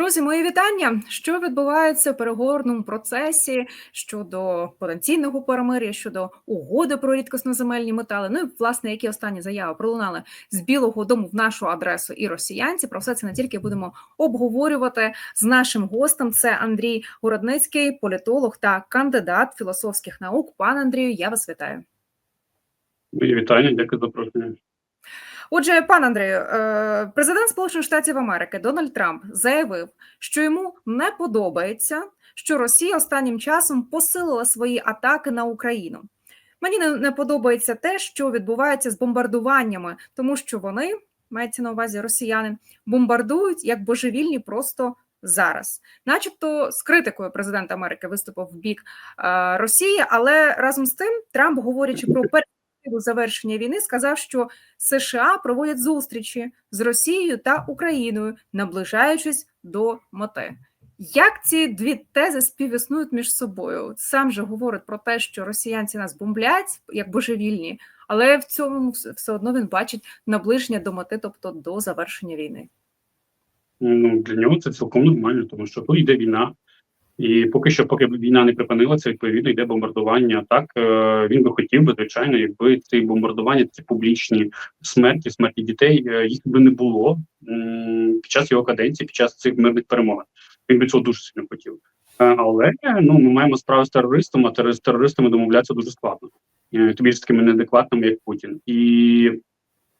Друзі, мої вітання. Що відбувається в переговорному процесі щодо потенційного перемир'я, щодо угоди про рідкосноземельні метали? Ну і власне, які останні заяви пролунали з Білого Дому в нашу адресу і росіянці? Про все це не тільки будемо обговорювати з нашим гостем. Це Андрій Городницький, політолог та кандидат філософських наук. Пан Андрію, я вас вітаю. Мої вітання, дякую за запрошення. Отже, пан Андрію, е, президент Сполучених Штатів Америки Дональд Трамп заявив, що йому не подобається, що Росія останнім часом посилила свої атаки на Україну. Мені не подобається те, що відбувається з бомбардуваннями, тому що вони мається на увазі росіяни бомбардують як божевільні просто зараз, начебто, з критикою президента Америки виступив в бік е, Росії, але разом з тим Трамп, говорячи про завершення війни сказав, що США проводять зустрічі з Росією та Україною, наближаючись до мети. Як ці дві тези співіснують між собою? Сам же говорить про те, що росіянці нас бомблять як божевільні, але в цьому все одно він бачить наближення до мети, тобто до завершення війни. Ну для нього це цілком нормально, тому що тут йде війна. І поки що, поки війна не припинилася, відповідно йде бомбардування. Так е, він би хотів би, звичайно, якби ці бомбардування, ці публічні смерті, смерті дітей, е, їх би не було під час його каденції, під час цих мирних перемовин. Він би цього дуже сильно хотів. Е, але ну ми маємо справу з терористами, а з терористами домовлятися дуже складно, тобі з такими неадекватними, як Путін. І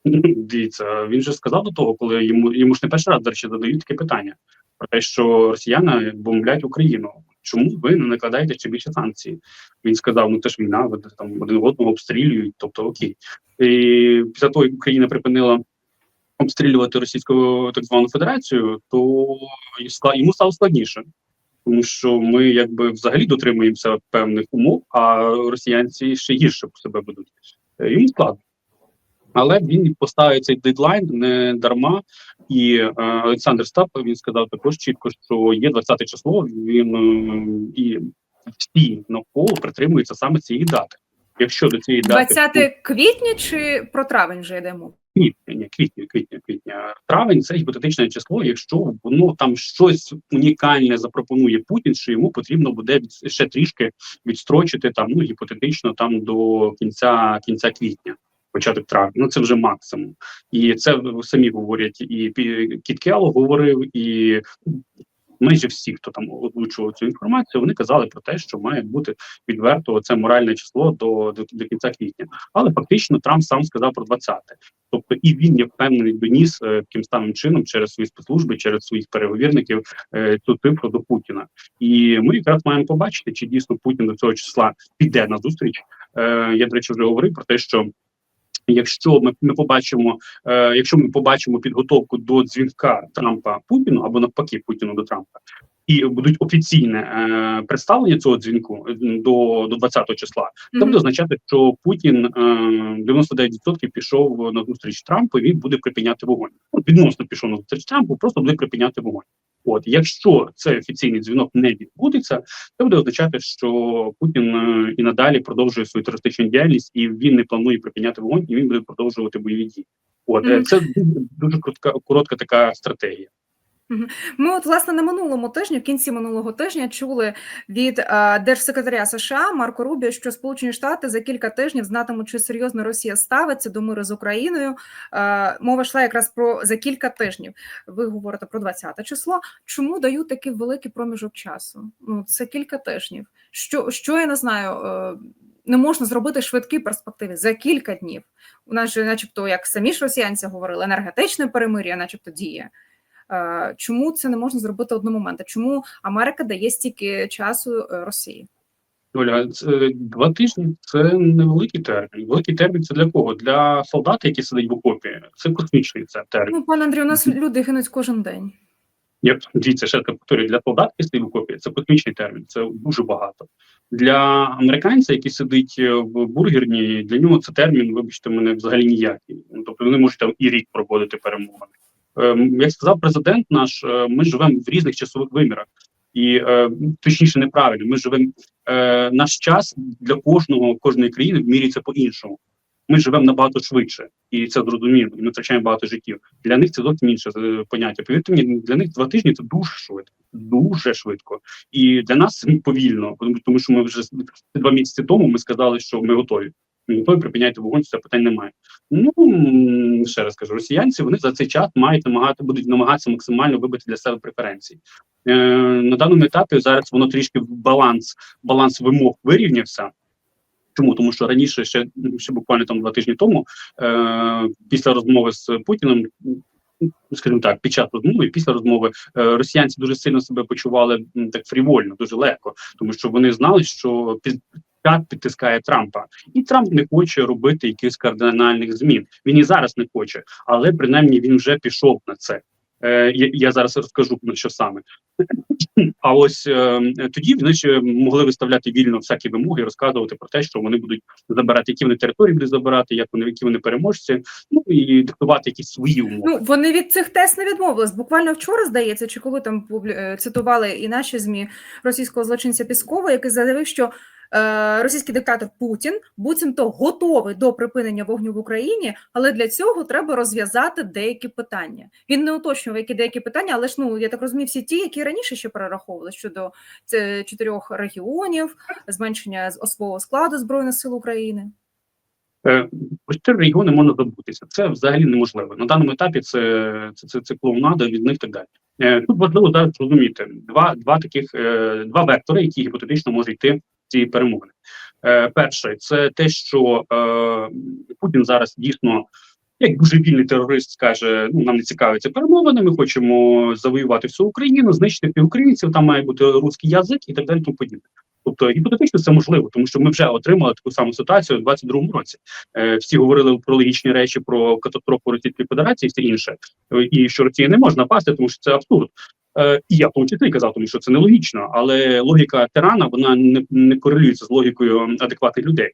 дивіться, він же сказав до того, коли йому йому ж не перший раз до речі, задають таке питання про те, що росіяни бомблять Україну. Чому ви не накладаєте ще більше санкцій? Він сказав: ну це ж війна, ви там один одного обстрілюють, тобто окей. І після того, як Україна припинила обстрілювати Російську так звану Федерацію, то йому стало складніше, тому що ми якби взагалі дотримуємося певних умов, а росіянці ще гірше себе ведуть. Йому складно. Але він поставив цей дедлайн не дарма. І е, Олександр Стап він сказав також чітко, що є 20 число. Він е, і всі навколо притримуються саме цієї дати. Якщо до цієї дати 20 квітня чи про травень вже йдемо? Квітня, квітня, квітня, квітня. Травень це гіпотетичне число. Якщо воно там щось унікальне запропонує Путін, що йому потрібно буде ще трішки відстрочити там ну гіпотетично там до кінця кінця квітня початок травня. Ну це вже максимум, і це самі говорять. І Кіт Келло говорив, і майже всі, хто там озвучував цю інформацію, вони казали про те, що має бути відверто це моральне число до, до до, кінця квітня. Але фактично Трамп сам сказав про 20-те. Тобто, і він є впевнений доніс е, таким самим чином через свої спецслужби, через своїх переговірників е, цю цифру до Путіна. І ми якраз маємо побачити, чи дійсно Путін до цього числа піде на зустріч. Е, Я до речі вже говорив про те, що Якщо ми ми побачимо, е, якщо ми побачимо підготовку до дзвінка Трампа Путіну або навпаки Путіну до Трампа, і будуть офіційне е, представлення цього дзвінку до до 20 числа, mm -hmm. це буде означати, що Путін е, 99% пішов на зустріч Трампу. і Він буде припиняти вогонь. Ну, відносно пішов на зустріч Трампу, просто буде припиняти вогонь. От якщо цей офіційний дзвінок не відбудеться, це буде означати, що Путін е, і надалі продовжує свою терористичну діяльність, і він не планує припиняти вогонь, і він буде продовжувати бойові дії. От mm. це дуже коротка, коротка така стратегія. Ми, от, власне, на минулому тижні, в кінці минулого тижня, чули від е, держсекретаря США Марко Рубі, що Сполучені Штати за кілька тижнів знатимуть, чи серйозно Росія ставиться до миру з Україною. Е, мова йшла якраз про за кілька тижнів. Ви говорите про 20 число. Чому дають такий великий проміжок часу? Ну це кілька тижнів. Що що я не знаю. Е, не можна зробити швидкі перспективи за кілька днів. У нас же, начебто, як самі ж росіянці говорили, енергетичне перемир'я, начебто, діє. Е, чому це не можна зробити одномоментно? Чому Америка дає стільки часу е, Росії? Оля, це два тижні це невеликий термін. Великий термін це для кого? Для солдата, які сидять в окопі. Це космічний це термін. Ну, пане Андрію, у нас люди гинуть кожен день. Як дивіться, ще повторюю, для солдат, які сидять в окопі, це космічний термін. Це дуже багато. Для американця, який сидить в бургерні, для нього це термін, вибачте, мене взагалі ніякий. Ну, тобто вони можуть там і рік проводити перемовини. Ем, як сказав президент, наш е, ми живемо в різних часових вимірах, і е, точніше неправильно. Ми живемо е, наш час для кожного кожної країни вмірюється по іншому. ми живемо набагато швидше, і це зрозуміло. І ми втрачаємо багато життів. Для них це зовсім інше е, поняття. Повірте мені, для них два тижні це дуже швидко, дуже швидко. І для нас повільно, тому що ми вже два місяці тому ми сказали, що ми готові. Готові припиняйте вогонь, це питань немає. Ну ще раз кажу, росіянці вони за цей час мають намагати будуть намагатися максимально вибити для себе преференції. Е, на даному етапі зараз воно трішки баланс, баланс вимог вирівнявся. Чому? Тому що раніше, ще, ще буквально там два тижні тому, е, після розмови з Путіним, скажімо так, під час розмови, після розмови, е, росіянці дуже сильно себе почували так фрівольно, дуже легко, тому що вони знали, що під П'ят підтискає Трампа, і Трамп не хоче робити якихось кардинальних змін. Він і зараз не хоче, але принаймні він вже пішов на це. Е, я, зараз розкажу на що саме. А ось е, тоді вони ще могли виставляти вільно всякі вимоги, розказувати про те, що вони будуть забирати, які вони території будуть забирати, як вони які вони переможці, ну і диктувати якісь свої умови. Ну вони від цих тез не відмовились. Буквально вчора здається, чи коли там е, цитували і наші змі російського злочинця Піскова, який заявив, що російський диктатор Путін буцімто готовий до припинення вогню в Україні, але для цього треба розв'язати деякі питання. Він не уточнював, які деякі питання, але ж ну я так розумію, всі ті, які раніше ще перераховували щодо чотирьох регіонів, зменшення особового складу збройних сил України. Е, Про чотири регіони можна забутися. Це взагалі неможливо. На даному етапі це, це, це, це клоунада від них так далі. Е, Тут важливо зараз розуміти два, два таких е, два вектори, які гіпотетично можуть йти ці перемовини. Е, Перше, це те, що е, Путін зараз дійсно. Як дуже вільний терорист скаже, ну нам не цікавиться перемовини, ми хочемо завоювати всю Україну, знищити всіх українців, там має бути русський язик і так далі. Тому подібне. Тобто гіпотетично це можливо, тому що ми вже отримали таку саму ситуацію у 22-му році. Е, всі говорили про логічні речі, про катастрофу Російської Федерації, і все інше, і що Росія не можна напасти, тому що це абсурд. Е, і я тому числі казав, тому що це нелогічно, але логіка тирана вона не, не корелюється з логікою адекватних людей.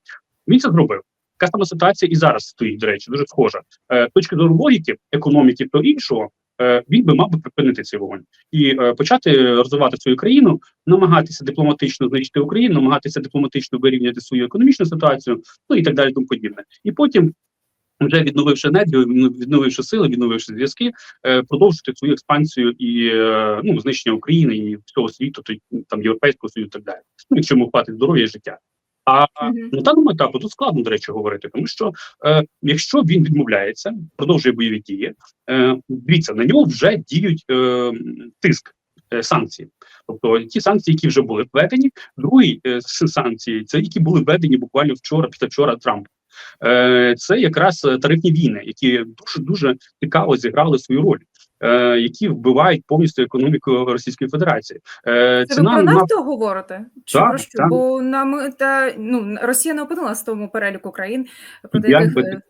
Він це зробив. Така сама ситуація і зараз стоїть, до речі, дуже схожа. Е, з точки зору логіки, економіки та іншого, е, він би мав би припинити цей вогонь і почати розвивати свою країну, намагатися дипломатично знищити Україну, намагатися дипломатично вирівняти свою економічну ситуацію, ну і так далі, тому подібне. І потім. Вже відновивши енергію, відновивши сили, відновивши зв'язки, е, продовжити свою експансію і е, ну знищення України і всього світу, то там європейського союзу, і так далі. Ну, якщо йому хватить здоров'я і життя. А на даному етапі тут складно, до речі, говорити, тому що е, якщо він відмовляється, продовжує бойові дії, е, дивіться, на нього вже діють е, тиск. е, Санкції, тобто ті санкції, які вже були введені, другі е, санкції, це які були введені буквально вчора, після вчора Трамп. Е, це якраз е, тарифні війни, які дуже дуже цікаво зіграли свою роль, е, які вбивають повністю економіку Російської Федерації. Це ви про на нафту говорите? Чи Так, про що? так. Бо нам та ну Росія не опинилася в тому переліку країн, проти Як яких би е,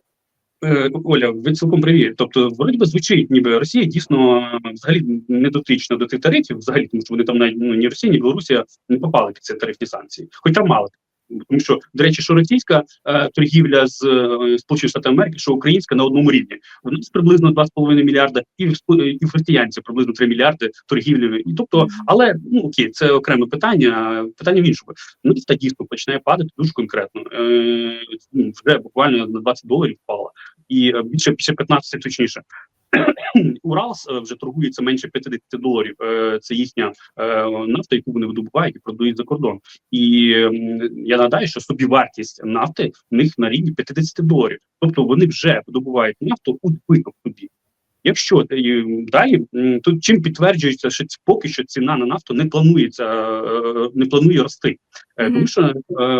Е, Оля, ви цілком привіт. Тобто, вроді би звучить, ніби Росія дійсно взагалі не дотична до цих тарифів, взагалі, тому що вони там навіть ну, ні Росія, ні Білорусія не попали під ці тарифні санкції, хоча мали. Тому що, до речі, що російська е, торгівля з е, Сполучених Штатів Америки, що українська на одному рівні. У нас приблизно 2,5 мільярда, і в і в християнців приблизно 3 мільярди торгівлі. І тобто, але ну окей, це окреме питання. Питання в іншому. Ну та дійсно починає падати дуже конкретно. Е, ну, вже буквально на 20 доларів впала і е, більше більше 15 точніше. Уралс е, вже торгується менше 50 доларів. Е, Це їхня е, нафта, яку вони видобувають і продають за кордон. І я нагадаю, що собівартість нафти в них на рівні 50 доларів. Тобто вони вже видобувають нафту у збиток собі. Якщо далі тут чим підтверджується, що поки що ціна на нафту не планується, не планує рости, тому що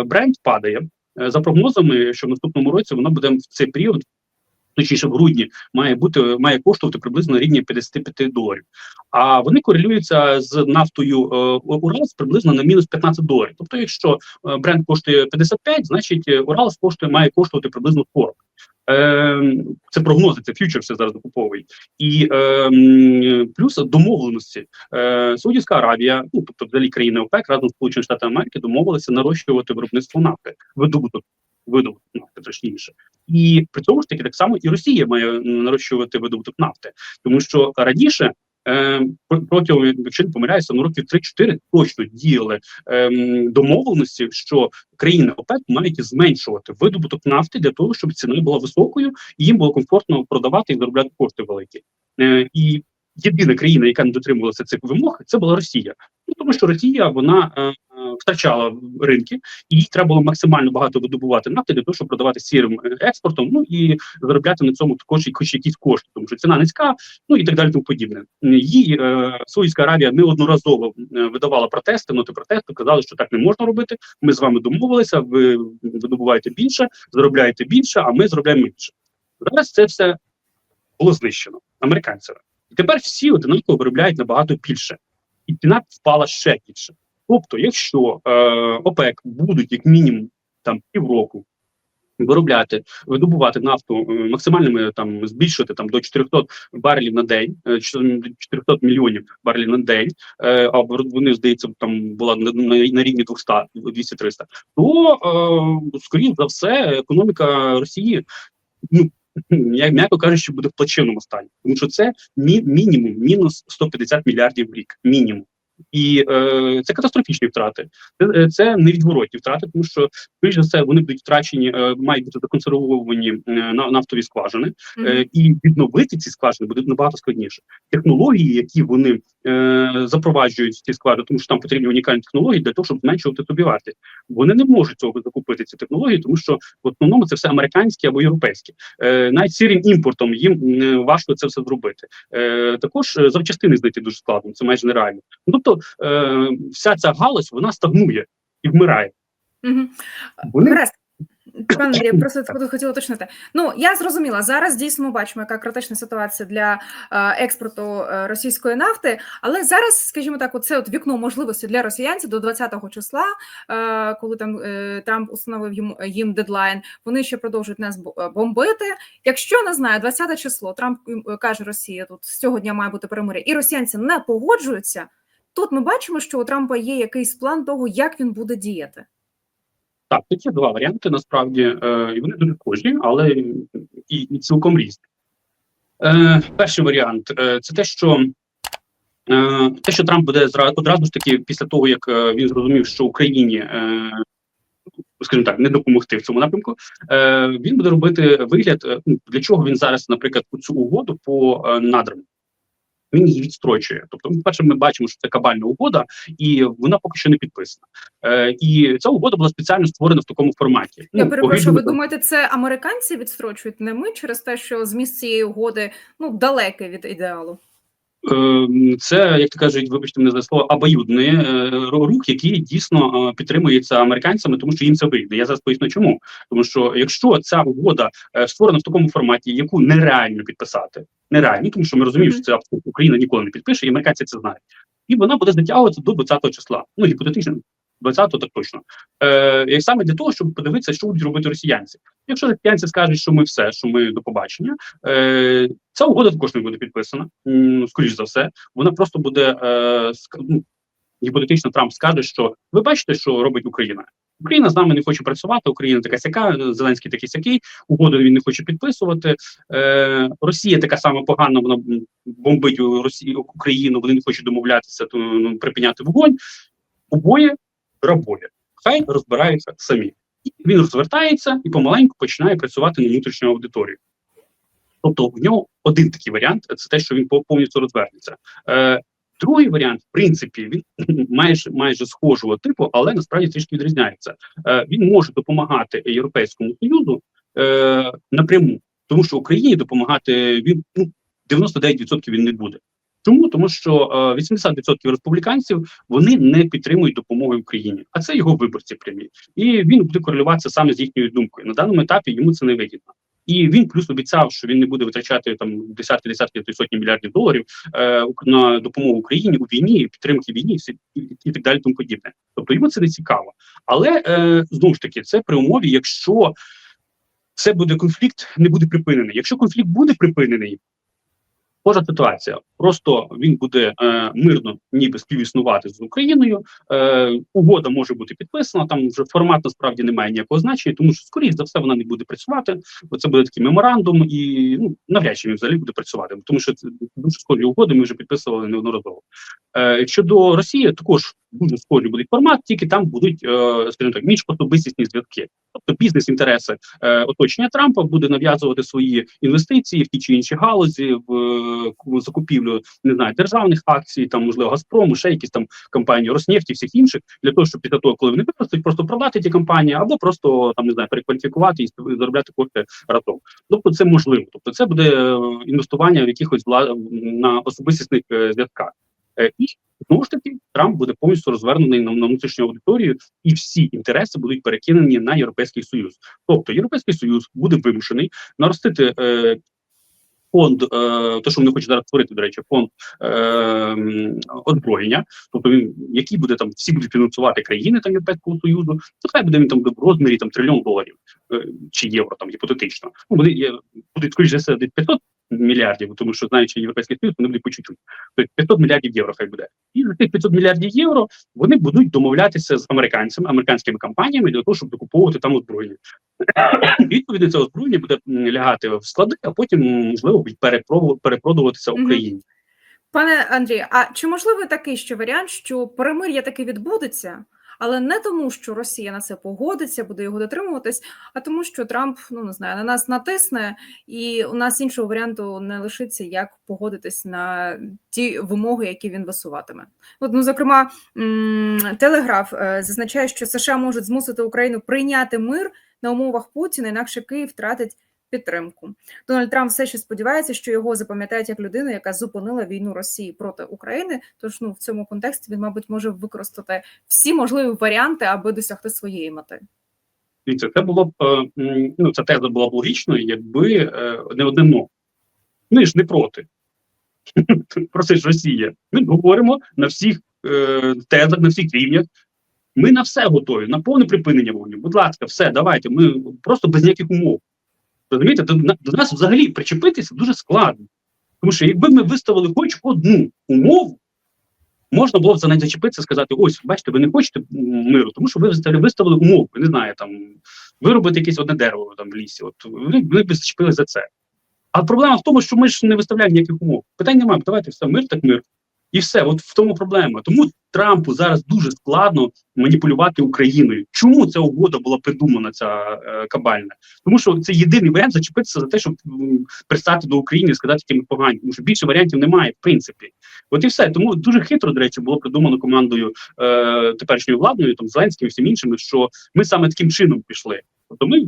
бренд падає. За прогнозами, що в наступному році вона буде в цей період, точніше в грудні, має бути має коштувати приблизно на рівні 55 доларів. А вони корелюються з нафтою е, Уралс приблизно на мінус 15 доларів. Тобто, якщо е, бренд коштує 55, значить е, Уралс коштує має коштувати приблизно 40. Е, це прогнози, це фьючерси зараз закуповують. І е, плюс домовленості. Е, Саудівська Аравія, ну тобто взагалі країни ОПЕК разом з Сполученими Штатами Америки домовилися нарощувати виробництво нафти, видобуток видобуток нафти точніше. І при цьому ж таки так само і Росія має нарощувати видобуток нафти, тому що раніше е, протягом, якщо не помиляюся, ну років 3-4 точно діяли ем, домовленості, що країни ОПЕК мають зменшувати видобуток нафти для того, щоб ціна була високою, і їм було комфортно продавати і заробляти кошти великі. Е, і єдина країна, яка не дотримувалася цих вимог, це була Росія. Ну тому що Росія вона е, втрачала ринки, і їй треба було максимально багато видобувати нафти для того, щоб продавати сірим е, експортом. Ну і заробляти на цьому також хоч якісь кошти, тому що ціна низька, ну і так далі. Тому подібне. Їй е, Саудівська Аравія неодноразово е, видавала протести, ноти протесту, казали, що так не можна робити. Ми з вами домовилися. Ви видобуваєте більше, заробляєте більше, а ми заробляємо менше. Зараз це все було знищено американцями. І тепер всі одинаково виробляють набагато більше, і ціна впала ще більше. Тобто, якщо е, ОПЕК будуть як мінімум там півроку виробляти, видобувати нафту е, максимальними там збільшити там до 400 барелів на день, е, чи там, до 400 мільйонів барелів на день, е, а вони здається там була на, на рівні 200 200-300, то е, скоріше за все економіка Росії ну я м'яко кажучи, буде в плачевному стані, тому що це мі мінімум мінус 150 мільярдів в рік. Мінімум. І е, це катастрофічні втрати. Це, е, це невідворотні втрати, тому що більш за все вони будуть втрачені, е, мають бути законсервовані е, на нафтові скважини, е, і відновити ці скважини буде набагато складніше. Технології, які вони е, запроваджують ці скважини, тому що там потрібні унікальні технології для того, щоб зменшувати тобі вартість. Вони не можуть цього закупити ці технології, тому що в основному це все американські або європейські. Е, навіть сірим імпортом їм важко це все зробити. Е, також е, запчастини знайти дуже складно, це майже нереально. Ну, Тобто е, вся ця галузь вона стагнує і вмирає. Угу. Вони. Пане Андрій, я просто тут хотіла уточнити. Ну я зрозуміла. Зараз дійсно ми бачимо, яка критична ситуація для е, експорту е, російської нафти. Але зараз, скажімо так, оце от вікно можливості для росіянців до 20-го числа, е, коли там Трамп установив їм, їм дедлайн. Вони ще продовжують нас бомбити. Якщо не знаю, 20 число Трамп каже Росія, тут з цього дня має бути перемир'я, і росіянці не погоджуються. Тут ми бачимо, що у Трампа є якийсь план того, як він буде діяти. так, тут є два варіанти насправді, е, і вони дуже схожі, але і, і цілком різні. Е, перший варіант е, це те, що. Те, що Трамп буде одразу ж таки після того, як він зрозумів, що Україні, скажімо так, не допомогти в цьому напрямку, е, він буде робити вигляд, ну, для чого він зараз, наприклад, цю угоду по надрам. Він її відстрочує. Тобто, ну, перше, ми бачимо, що це кабальна угода, і вона поки що не підписана. Е, і ця угода була спеціально створена в такому форматі. Я Ну, перепрошую, ви думаєте, це американці відстрочують, не ми через те, що зміст цієї угоди ну далекий від ідеалу. Е, Це, як то кажуть, вибачте мене за слово, обоюдний е, рух, який дійсно е, підтримується американцями, тому що їм це вигідно. Я зараз поясню, чому. Тому що якщо ця угода е, створена в такому форматі, яку нереально підписати, нереально, тому що ми розуміємо, що це абсолютно Україна ніколи не підпише, і американці це знають, і вона буде затягуватися до 20 числа. Ну гіпотетично. 20-го так точно. Е, і саме для того, щоб подивитися, що будуть робити росіянці. Якщо росіянці скажуть, що ми все, що ми до побачення, е, ця угода також не буде підписана, скоріш за все. Вона просто буде е, ну, гіпотетично Трамп скаже, що ви бачите, що робить Україна. Україна з нами не хоче працювати, Україна така сяка, Зеленський такий сякий, угоду він не хоче підписувати. Е, Росія така сама погана, вона бомбить Росію Україну, вони не хочуть домовлятися, то ну, припиняти вогонь. Обоє рабоє. Хай розбираються самі. І він розвертається і помаленьку починає працювати на внутрішню аудиторію. Тобто в нього один такий варіант це те, що він повністю розвернеться. Е, другий варіант, в принципі, він майже майже схожого типу, але насправді трішки відрізняється. Е, він може допомагати Європейському Союзу е, напряму, тому що Україні допомагати він ну, 99% він не буде. Чому? Тому що е, 80% республіканців вони не підтримують допомоги Україні, а це його виборці прямі, і він буде корелюватися саме з їхньою думкою. На даному етапі йому це не вигідно. І він плюс обіцяв, що він не буде витрачати там десятки, десятки то сотні мільярдів доларів е, на допомогу Україні у війні, підтримки війні, всі і, так далі, тому подібне. Тобто йому це не цікаво. Але е, знову ж таки, це при умові, якщо це буде конфлікт, не буде припинений. Якщо конфлікт буде припинений, кожна ситуація. Просто він буде е, мирно, ніби співіснувати з Україною. Е, угода може бути підписана. Там вже формат насправді не має ніякого значення, тому що скоріш за все вона не буде працювати. Бо це буде такий меморандум, і ну навряд чи він взагалі буде працювати, тому що це дуже схожі угоди. Ми вже підписували неодноразово. Е, щодо Росії, також дуже схожий буде формат, тільки там будуть, е, скажімо так, міжособистісні зв'язки. Тобто бізнес-інтереси е, оточення Трампа буде нав'язувати свої інвестиції в ті чи інші галузі, в, в закупівлю не знаю державних акцій, там можливо Газпрому, ще якісь там компанії Роснефті, всіх інших, для того, щоб після того, коли вони виростуть, просто продати ті компанії, або просто там не знаю, перекваліфікувати і заробляти кошти разом. Тобто, це можливо. Тобто, це буде е, інвестування в якихось на особистісних е, зв'язках. Е, І знову ж таки Трамп буде повністю розвернений на, на внутрішню аудиторію, і всі інтереси будуть перекинені на європейський союз. Тобто європейський союз буде вимушений наростити е, фонд, е, то що вони хочуть зараз створити, до речі, фонд е, озброєння, тобто він який буде там всі будуть фінансувати країни там Європейського союзу, то хай буде він там в розмірі там трильйон доларів е, чи євро, там гіпотетично. Ну є будуть скоріш за все десь 500 мільярдів, тому що знаючи європейський союз, вони будуть по чуть-чуть. Тобто 500 мільярдів євро хай буде. І за тих 500 мільярдів євро вони будуть домовлятися з американцями, американськими компаніями для того, щоб докуповувати там озброєння. Відповідно, це озброєння буде лягати в склади, а потім можливо перепродуватися Україні. Пане Андрію, а чи можливий такий ще варіант, що перемир'я таки відбудеться, але не тому, що Росія на це погодиться, буде його дотримуватись, а тому, що Трамп ну не знаю, на нас натисне, і у нас іншого варіанту не лишиться, як погодитись на ті вимоги, які він висуватиме. От, ну, зокрема, Телеграф е, зазначає, що США можуть змусити Україну прийняти мир на умовах Путіна, інакше Київ втратить підтримку. Дональд Трамп все ще сподівається, що його запам'ятають як людину, яка зупинила війну Росії проти України. Тож ну в цьому контексті він, мабуть, може використати всі можливі варіанти, аби досягти своєї мети. Дивіться, це було б е, ну ця теза була б логічною, якби е, не одне но. Ми ж не проти. Просиш Росія. Ми говоримо на всіх е, тезах, на всіх рівнях. Ми на все готові, на повне припинення вогню. Будь ласка, все, давайте. Ми просто без ніяких умов. Розумієте, до, до нас взагалі причепитися дуже складно. Тому що якби ми виставили хоч одну умову, можна було б за неї зачепитися і сказати: ось, бачите, ви не хочете миру, тому що ви виставили, умову, не знаю, там виробити якесь одне дерево там в лісі. От вони б зачепили за це. А проблема в тому, що ми ж не виставляємо ніяких умов. Питань немає, давайте все, мир так мир. І все, от в тому проблема. Тому Трампу зараз дуже складно маніпулювати Україною. Чому ця угода була придумана, ця е, кабальна? Тому що це єдиний варіант зачепитися за те, щоб пристати до України і сказати, які ми погані. Тому що більше варіантів немає, в принципі. От і все. Тому дуже хитро, до речі, було придумано командою е, теперішньою владною, там Зеленським і всім іншими, що ми саме таким чином пішли. Тобто ми,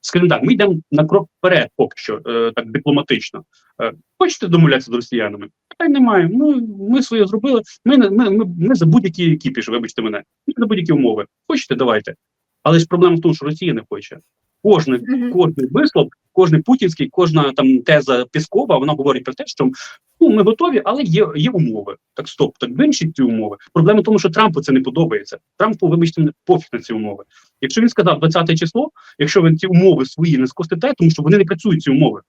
скажімо так, ми йдемо на крок вперед, поки що, е, так дипломатично. Е, хочете домовлятися з росіянами? Питань немає. Ну ми своє зробили. Ми, ми, ми, ми за будь-які кіпіш, вибачте мене, ми за будь-які умови. Хочете, давайте. Але ж проблема в тому, що Росія не хоче. Кожний кожний вислов, кожний путінський, кожна там теза Піскова, вона говорить про те, що ну ми готові, але є, є умови. Так стоп, так вирішіть ці умови. Проблема в тому, що Трампу це не подобається. Трампу, вибачте, пофіг на ці умови. Якщо він сказав 20 число, якщо він ці умови свої не скостите, тому що вони не працюють ці умови,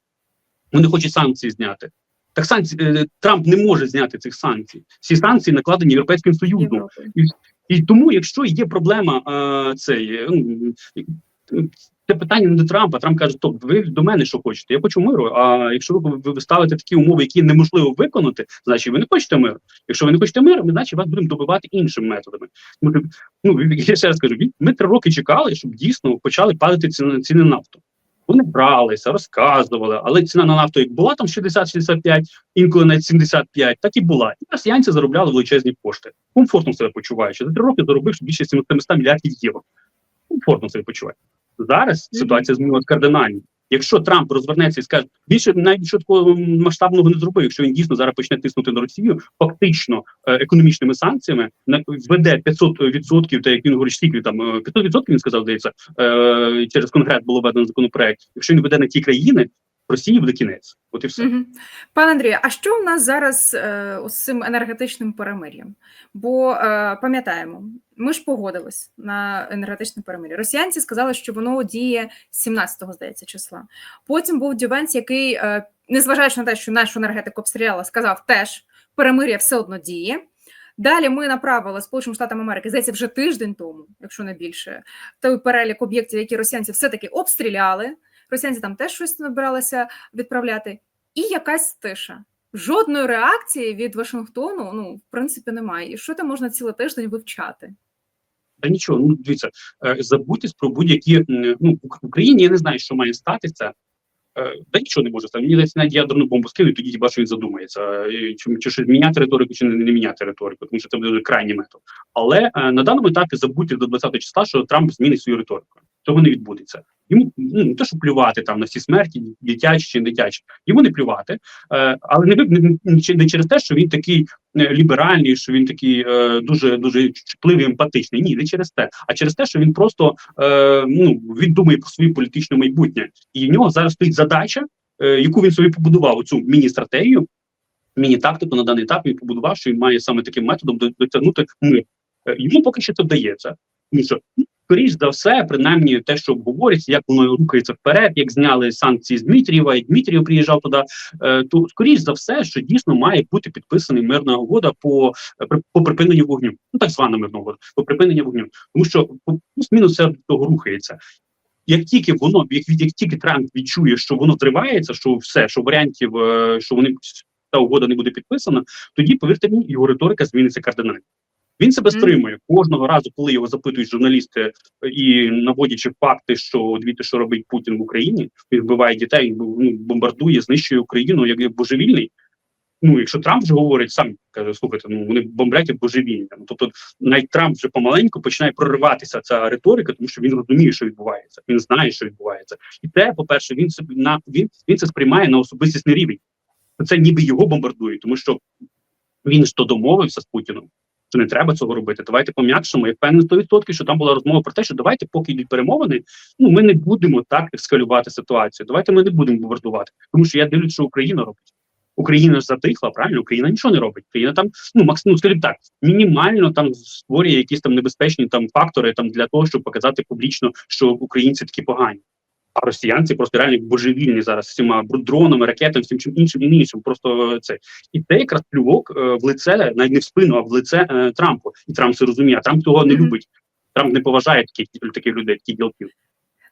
вони хочуть санкції зняти. Так санкції е, Трамп не може зняти цих санкцій. Всі санкції накладені Європейським Союзом. Європи. І тому, якщо є проблема, е, цей, е, ну, це питання не до Трампа. Трамп каже: Стоп, ви до мене що хочете? Я хочу миру. А якщо ви, ви, ви ставите такі умови, які неможливо виконати, значить ви не хочете миру. Якщо ви не хочете миру, ми значить вас будемо добивати іншими методами. Ну я ще раз кажу, ми три роки чекали, щоб дійсно почали падати ціни на нафту. Вони бралися, розказували, але ціна на нафту як була там 60-65, інколи навіть 75, так і була. І росіянці заробляли величезні кошти. Комфортно себе почуваючи. За три роки заробивши більше 700 мільярдів євро. Комфортно себе почуває. Зараз ситуація змінилась кардинально. Якщо Трамп розвернеться і скаже, більше навіть що такого масштабного не зробив, якщо він дійсно зараз почне тиснути на Росію, фактично е, економічними санкціями введе 500%, та як він говорить, стільки там е, 500% він сказав, здається, е, через конгрес було введено законопроект. Якщо він веде на ті країни, Росії буде кінець. От і все. Мгм. Пане Андрію, а що в нас зараз е, з цим енергетичним перемир'ям? Бо е, пам'ятаємо, ми ж погодились на енергетичне перемир'я. Росіянці сказали, що воно діє 17-го, здається, числа. Потім був Дювенц, який, е, незважаючи на те, що нашу енергетику обстріляла, сказав теж, перемир'я все одно діє. Далі ми направили Сполученим Штатам Америки, здається, вже тиждень тому, якщо не більше, той перелік об'єктів, які росіянці все-таки обстріляли. Росіянці там теж щось набиралися відправляти, і якась тиша. Жодної реакції від Вашингтону, ну, в принципі, немає. І що там можна цілий тиждень вивчати? Та нічого, ну дивіться, е, забудьте про будь-які ну в Україні. Я не знаю, що має статися. Е, Та нічого не може стати. Мені здається, навіть ядерну бомбу скинуть, тоді хіба що він задумається. е, Чи, чи міняти риторику, чи не, не міняти риторику, тому що це буде крайній метод. Але на даному етапі забудьте до 20 числа, що Трамп змінить свою риторику. Цього не відбудеться. Йому ну, не те, що плювати там на всі смерті, дитячі чи не дитячі. Йому не плювати, е, але не, не, не, через те, що він такий е, ліберальний, що він такий е, дуже дуже чутливий, емпатичний. Ні, не через те, а через те, що він просто е, ну він думає про своє політичне майбутнє, і в нього зараз стоїть задача, е, яку він собі побудував оцю міні-стратегію, міні-тактику на даний етап. Він побудував, що він має саме таким методом до- досягнути мир. Е, Йому поки що це вдається. Тому що ну, скоріш за все, принаймні, те, що обговорюється, як воно рухається вперед, як зняли санкції з Дмитрієва, і Дмитрієв приїжджав туди. е, То скоріш за все, що дійсно має бути підписаний мирна угода по, е, по припиненню вогню, ну так звана мирна угода, по припиненню вогню, тому що по- плюс-мінус все того рухається. Як тільки воно, як, як тільки Трамп відчує, що воно тривається, що все, що варіантів, е, що вони та угода не буде підписана, тоді повірте мені, його риторика зміниться кардинально. Він себе стримує кожного разу, коли його запитують журналісти е, і наводячи факти, що дивіться, що робить Путін в Україні, він вбиває дітей, ну, бомбардує, знищує Україну як, божевільний. Ну, якщо Трамп вже говорить, сам каже, слухайте, ну вони бомблять як божевільні. Тобто навіть Трамп вже помаленьку починає прориватися ця риторика, тому що він розуміє, що відбувається. Він знає, що відбувається, і те, по-перше, він собі на він, він це сприймає на особистісний рівень. Це ніби його бомбардують, тому що він ж то домовився з Путіном. Що не треба цього робити. Давайте пом'якшимо. Я впевнений 100%, що там була розмова про те, що давайте, поки йдуть перемовини, ну ми не будемо так ескалювати ситуацію. Давайте ми не будемо бомбардувати. Тому що я дивлюсь, що Україна робить. Україна ж затихла, правильно? Україна нічого не робить. Україна там, ну макс, ну скажімо так, мінімально там створює якісь там небезпечні там фактори там для того, щоб показати публічно, що українці такі погані. А росіянці просто реально божевільні зараз з цими дронами, ракетами, всім чим іншим і іншим. Просто е, це і це якраз плювок е, в лице, навіть не в спину, а в лице е, Трампу. І Трамп це розуміє. А Трамп того не любить. Трамп не поважає таких таких людей, таких ділків.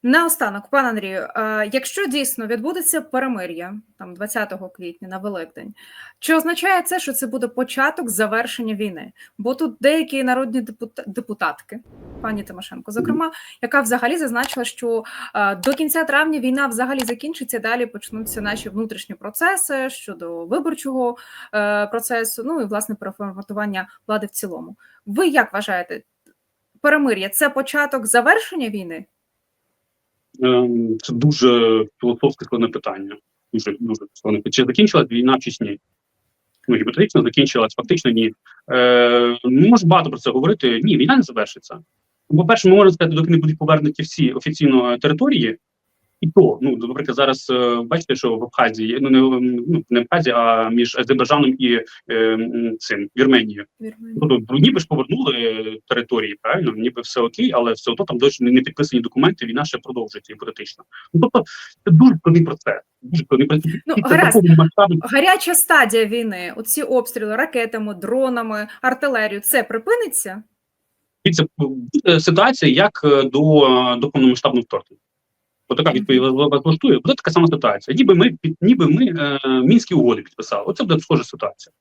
Наостанок, пане Андрію, якщо дійсно відбудеться перемир'я там 20 квітня на Великдень, чи означає це, що це буде початок завершення війни? Бо тут деякі народні депута- депутатки, пані Тимошенко, зокрема, яка взагалі зазначила, що до кінця травня війна взагалі закінчиться, далі почнуться наші внутрішні процеси щодо виборчого е, процесу, ну і власне переформатування влади в цілому. Ви як вважаєте, перемир'я це початок завершення війни? Ем, Це дуже філософське складне питання. Дуже дуже складне. Чи закінчилась війна чи ні? Ну, гіпотетично закінчилась, фактично ні. Е, може багато про це говорити. Ні, війна не завершиться. По-перше, ми можемо сказати, доки не будуть повернуті всі офіційно території. І то, ну, наприклад, зараз е, бачите, що в Абхазії, ну не, ну, не в Абхазії, а між Азербайджаном і е, цим Вірменією. Тобто, ніби ж повернули е, території, правильно, ніби все окей, але все одно там досі не підписані документи, війна ще продовжується гіпотетично. Ну тобто це дуже складний процес. Дуже складний процес. Ну, гаразд. Гаряча стадія війни, оці обстріли ракетами, дронами, артилерією, це припиниться? І це ситуація, як е, до, до повномасштабного вторгнення. Отака відповідь вас влаштує. Буде така сама ситуація. Ніби ми під ніби ми е, мінські угоди підписали. Оце буде схожа ситуація.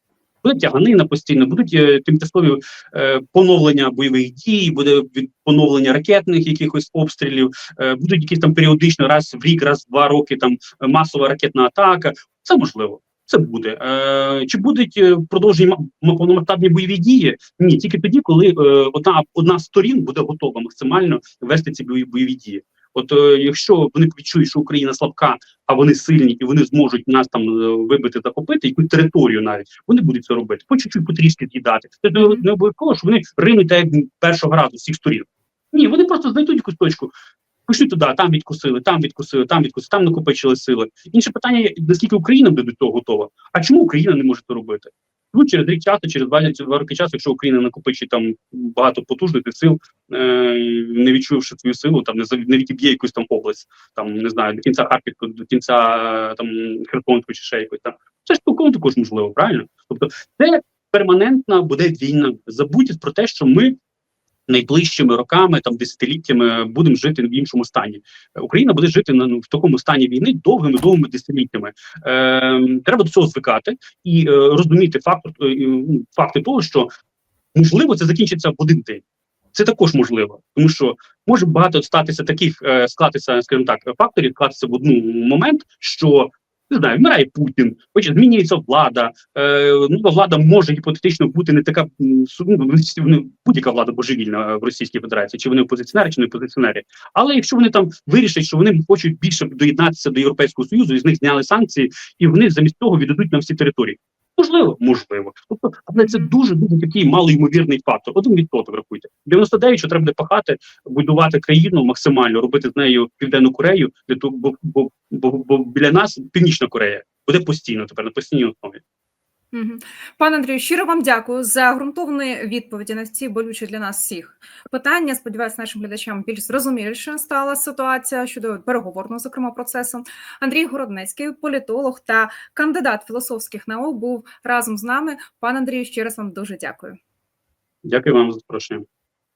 Буде тяганина постійно, будуть е, тимчасові е, поновлення бойових дій, буде від поновлення ракетних якихось обстрілів, е, будуть якісь там періодично раз в рік, раз в два роки там е, масова ракетна атака. Це можливо. Це буде. Е, чи будуть е, продовжені повномасштабні бойові дії? Ні, тільки тоді, коли е, одна одна з сторін буде готова максимально вести ці бойові дії. От е, якщо вони відчують, що Україна слабка, а вони сильні і вони зможуть нас там е, вибити, захопити якусь територію, навіть вони будуть це робити. По чуть-чуть потрішки з'їдати. Це не обов'язково, що вони ринуть як першого разу всіх сторін. Ні, вони просто знайдуть якусь точку. Пішли туди, там відкусили, там відкусили, там відкусили, там накопичили сили. Інше питання, наскільки Україна буде до цього готова. А чому Україна не може це робити? Ну, через рік часу, через два, роки часу, якщо Україна накопичить там багато потужних сил, е, не відчувши свою силу, там не не відіб'є якусь там область, там не знаю, до кінця Харківську, до кінця там Херсонську чи ще якось там. Це ж цілком також можливо, правильно? Тобто, це перманентна буде війна. Забудьте про те, що ми. Найближчими роками, там десятиліттями, будемо жити в іншому стані. Україна буде жити на ну, в такому стані війни довгими довгими десятиліттями. Е, треба до цього звикати і е, розуміти фактор е, ну, факти того, що можливо це закінчиться в один день. Це також можливо, тому що може багато статися таких е, склатися, скажімо так, факторів, склатися в один момент, що не знаю, вмирає Путін, хоче змінюється влада. Е, ну, влада може гіпотетично бути не така ну, будь-яка влада божевільна в Російській Федерації, чи вони опозиціонери, чи не опозиціонери. Але якщо вони там вирішать, що вони хочуть більше доєднатися до Європейського Союзу, і з них зняли санкції, і вони замість того віддадуть нам всі території. Можливо, можливо. Тобто, але це дуже дуже такий малоймовірний фактор. Один відсоток рахуйте. 99, що треба буде пахати, будувати країну максимально, робити з нею південну Корею, для того, бо, бо, бо, бо біля нас Північна Корея буде постійно тепер на постійній основі. Пане Андрію, щиро вам дякую за ґрунтовні відповіді на ці болючі для нас всіх питання. Сподіваюся, нашим глядачам більш зрозуміліше стала ситуація щодо переговорного, зокрема, процесу. Андрій Городнецький, політолог та кандидат філософських наук, був разом з нами. Пане Андрію, ще раз вам дуже дякую. Дякую вам за запрошення.